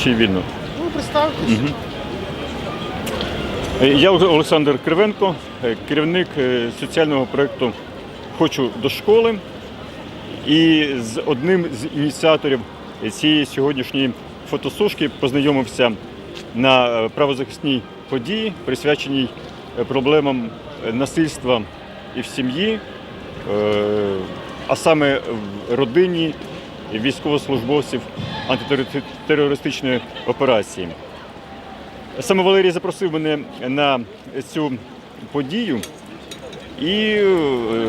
Ще й вільно. Ну, представтесь. Е, Я Олександр Кривенко, е, керівник е, соціального проєкту Хочу до школи. І з одним з ініціаторів цієї сьогоднішньої фотосушки познайомився на правозахисній події, присвяченій проблемам насильства і в сім'ї, а саме в родині військовослужбовців антитерористичної операції. Саме Валерій запросив мене на цю подію, і е,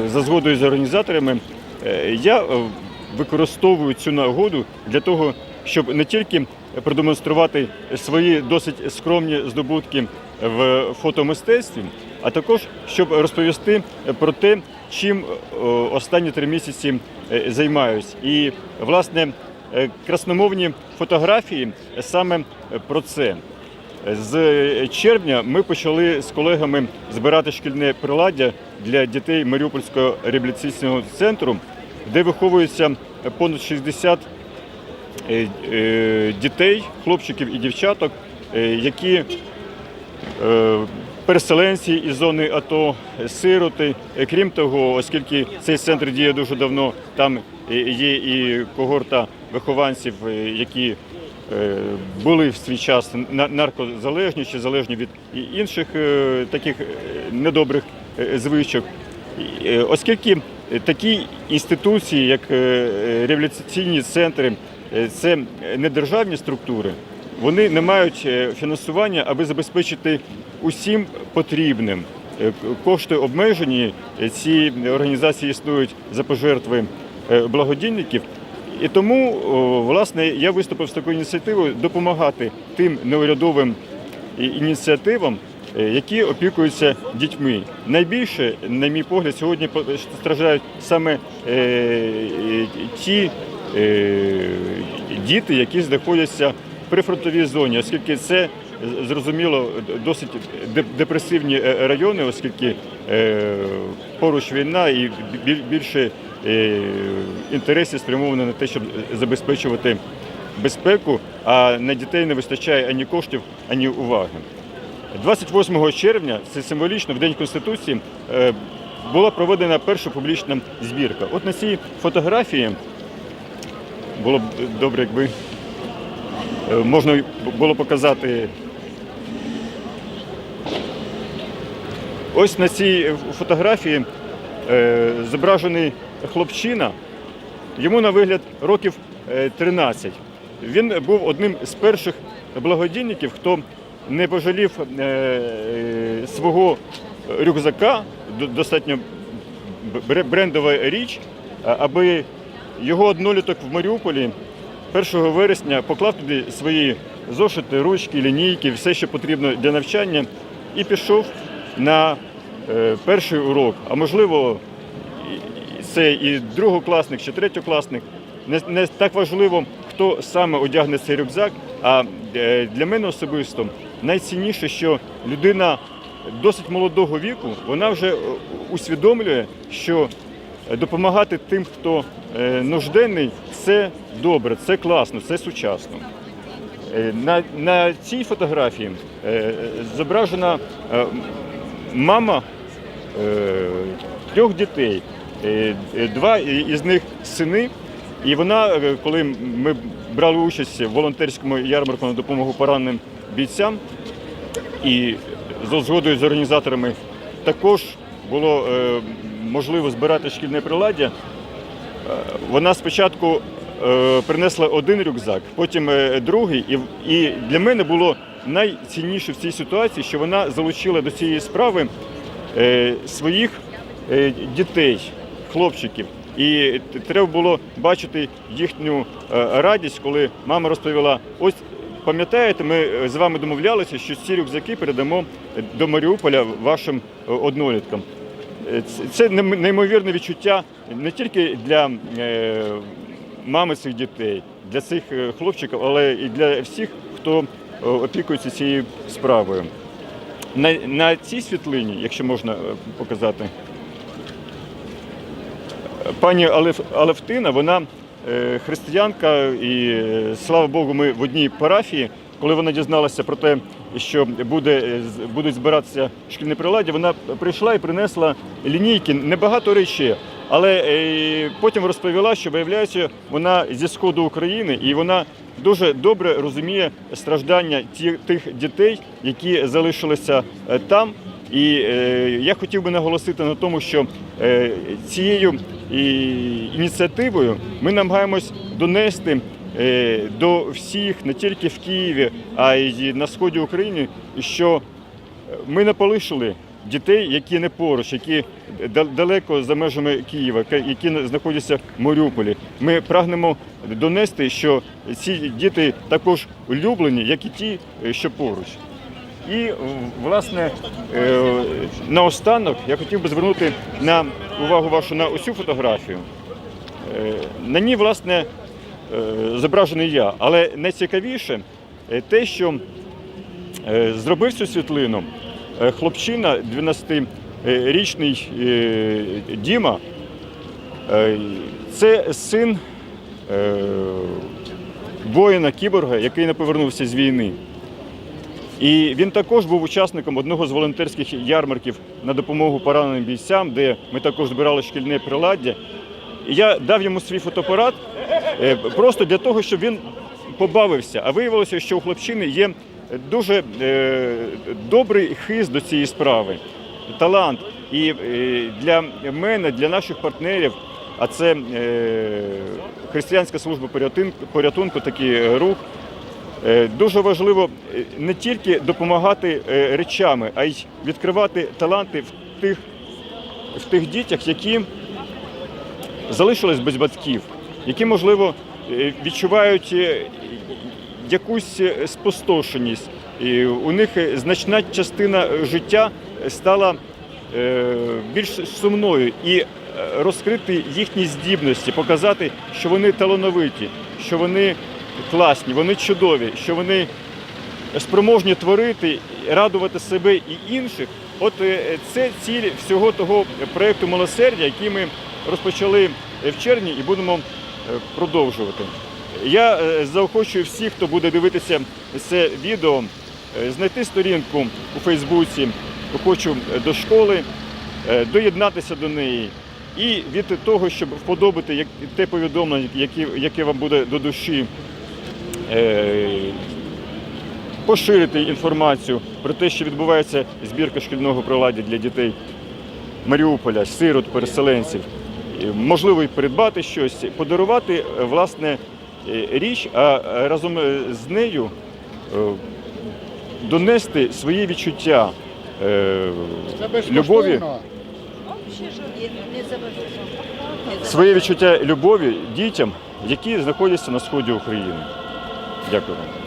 за згодою з організаторами е, я е, використовую цю нагоду для того, щоб не тільки продемонструвати свої досить скромні здобутки в фотомистецтві, а також щоб розповісти про те, чим е, останні три місяці е, займаюсь. І власне е, красномовні фотографії саме про це. З червня ми почали з колегами збирати шкільне приладдя для дітей Маріупольського реабілітаційного центру, де виховуються понад 60 е, е, дітей, хлопчиків і дівчаток, які переселенці із зони АТО, сироти. Е, Крім того, оскільки цей центр діє дуже давно, там е, є і когорта вихованців, е, які були в свій час на- наркозалежні чи залежні від інших таких недобрих звичок. Оскільки такі інституції, як реабілітаційні центри, це не державні структури, вони не мають е, фінансування, аби забезпечити усім потрібним. Е, Кошти обмежені, е, ці організації існують за пожертви благодійників. І тому, власне, я виступив з такою ініціативою допомагати тим неурядовим ініціативам, які опікуються дітьми. Найбільше, на мій погляд, сьогодні страждають саме ті діти, які знаходяться прифронтовій зоні, оскільки це зрозуміло досить депресивні е, райони, оскільки е, поруч війна і більше е, інтересів спрямовано на те, щоб забезпечувати безпеку, а на дітей не вистачає ані коштів, ані уваги. 28 червня, це символічно, в День Конституції, е, була проведена перша публічна збірка. От на цій фотографії було б добре, якби е, можна було показати. Ось на цій фотографії е, зображений хлопчина, йому на вигляд років е, 13. Він був одним з перших благодійників, хто не пожалів е, е, свого рюкзака, достатньо брендова річ, аби його одноліток в Маріуполі 1 вересня поклав туди свої зошити, ручки, лінійки, все, що потрібно для навчання, і пішов на е, перший урок. А можливо, це і другокласник, чи третьокласник. Не, не так важливо, хто саме одягне цей рюкзак. А е, для мене особисто найцінніше, що людина досить молодого віку, вона вже е, усвідомлює, що допомагати тим, хто е, нужденний, це добре, це класно, це сучасно. Е, На, на цій фотографії е, зображена е, мама е, трьох дітей. Е, е, Два із них сини. І вона, е, коли ми брали участь в волонтерському ярмарку на допомогу пораненим бійцям, і за згодою з організаторами також було е, можливо збирати шкільне приладдя. Е, Вона спочатку е, принесла один рюкзак, потім е, другий. І, для мене було найцінніше в цій ситуації, що вона залучила до цієї справи своїх дітей, хлопчиків. І треба було бачити їхню радість, коли мама розповіла: ось пам'ятаєте, ми з вами домовлялися, що ці рюкзаки передамо до Маріуполя вашим одноліткам. Це- неймовірне відчуття не тільки для е, мами цих дітей, для цих е, хлопчиків, але і для всіх, хто е, опікується цією справою. На, на цій світлині, якщо можна показати, пані Алев, Алевтина, вона християнка, і слава Богу, ми в одній парафії. Коли вона дізналася про те, що буде, е, будуть збиратися шкільні приладдя, вона прийшла і принесла лінійки, небагато речей. Але е, потім розповіла, що виявляється, вона зі сходу України і вона дуже добре розуміє страждання тих дітей, які залишилися е, там. І я хотів би наголосити на тому, що цією ініціативою ми намагаємось донести до всіх, не тільки в Києві, а й на сході України, що ми не полишили дітей, які не поруч, які далеко за межами Києва, які на- знаходяться в Маріуполі. Ми прагнемо донести, що ці діти також улюблені, як і ті, е, що поруч. І власне е, наостанок я хотів би звернути на увагу вашу на оцю фотографію. Е, На ній, власне, е, зображений я, але найцікавіше е, те, що Е, Зробив цю світлину е, хлопчина 12-річний е, Діма. Е, Це син е, воїна кіборга, який не повернувся з війни. І він також був учасником одного з волонтерських ярмарків на допомогу пораненим бійцям, де ми також збирали шкільне приладдя. І я дав йому свій фотоапарат е, просто для того, щоб він побавився. А виявилося, що у хлопчини є дуже е, добрий хист до цієї справи, талант. І е, для мене, для наших партнерів, а це е, Християнська служба порятунку, такий рух. Е, Дуже важливо е, не тільки допомагати е, речами, а й відкривати таланти в тих, в тих дітях, які залишились без батьків, які, можливо, е, відчувають е, якусь е, спустошеність. І у них значна частина життя стала більш сумною і розкрити їхні здібності, показати, що вони талановиті, що вони класні, вони чудові, що вони спроможні творити, радувати себе і інших. От це ціль всього того проєкту милосердя, який ми розпочали в червні і будемо продовжувати. Я е, заохочую всіх, хто буде дивитися це відео, е, знайти сторінку у Фейсбуці Хочу до школи, е, доєднатися до неї. І від того, щоб вподобати те повідомлення, яке, вам буде до душі, е, поширити інформацію про те, що відбувається збірка шкільного приладдя для дітей Маріуполя, сирот, переселенців. Можливо, і придбати щось, подарувати е, власне е, річ, а е, разом з нею донести свої відчуття любові, своє відчуття любові дітям, які знаходяться на сході України. Дякую вам.